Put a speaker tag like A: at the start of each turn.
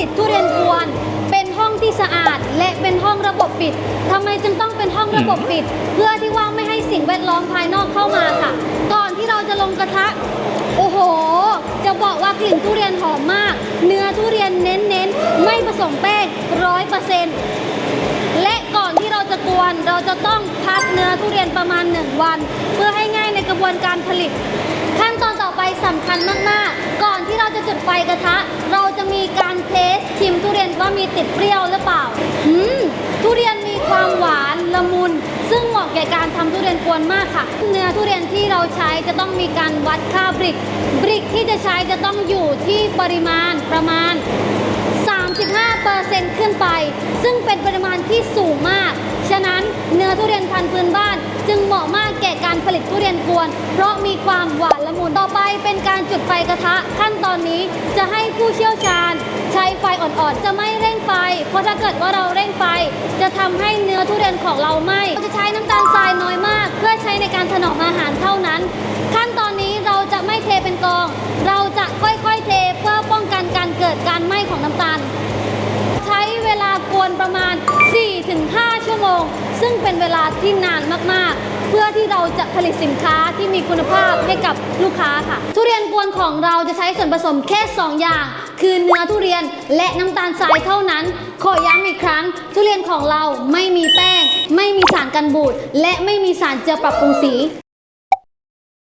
A: ลิตทุเรียนกวน เป็นห้องที่สะอาด และเป็นห้องระบบปิดทำไมจึงต้องเป็นห้องระบบปิด เพื่อที่ว่าไม่ให้สิ่งแวดล้อมภายนอกเข้ามาค่ะ ก่อนที่เราจะลงกระทะ โอ้โห จะบอกว่ากลิ่นทุเรียนหอมมาก เนื้อทุเรียนเน้นๆ ไม่ผสมแป้งร้อยเปอร์เซ็นต์และก่อนที่เราจะกวนเราจะต้องพักเนื้อทุเรียนประมาณ 1 วัน เพื่อให้ง่ายในกระบวนการผลิต ขั้นตอนต่อไปสำคัญมากๆ ก่อนที่เราจะจุดไฟกระทะ เรา มีติดเปรี้ยวหรือเปล่าอืมทุเรียนมีความหวานละมุน ซึ่งเหมาะแก่การทำทุเรียนกวนมากค่ะ เนื้อทุเรียนที่เราใช้จะต้องมีการวัดค่าบริก บริกที่จะใช้จะต้องอยู่ที่ปริมาณประมาณ 35%ขึ้นไป ซึ่งเป็นปริมาณที่สูงมาก ฉะนั้นเนื้อทุเรียนพันธุ์พื้นบ้าน จึงเหมาะมากแก่การผลิตทุเรียนกวน เพราะมีความหวานละมุนต่อไปเป็นการจุดไฟกระทะ ขั้นตอนนี้จะให้ผู้เชี่ยวชาญ ใช้ไฟอ่อนๆจะไม่เร่ เพราะถ้าเกิดว่าเราเร่งไฟ จะทำให้เนื้อทุเรียนของเราไหม้เราจะใช้น้ำตาลทรายน้อยมาก เพื่อใช้ในการถนอมอาหารเท่านั้น ขั้นตอนนี้เราจะไม่เทเป็นกอง เราจะค่อยๆเทเพื่อป้องกันการเกิดการไหม้ของน้ำตาล ใช้เวลากวนประมาณ 4-5 ชั่วโมง ซึ่งเป็นเวลาที่นานมากๆเพื่อที่เราจะผลิตสินค้าที่มีคุณภาพให้กับลูกค้าค่ะ ทุเรียนกวนของเราจะใช้ส่วนผสมแค่ 2 อย่าง คือเนื้อทุเรียนและน้ำตาลทรายเท่านั้น ขอย้ำอีกครั้ง ทุเรียนของเราไม่มีแป้ง ไม่มีสารกันบูดและไม่มีสารเจือปรับปรุงสี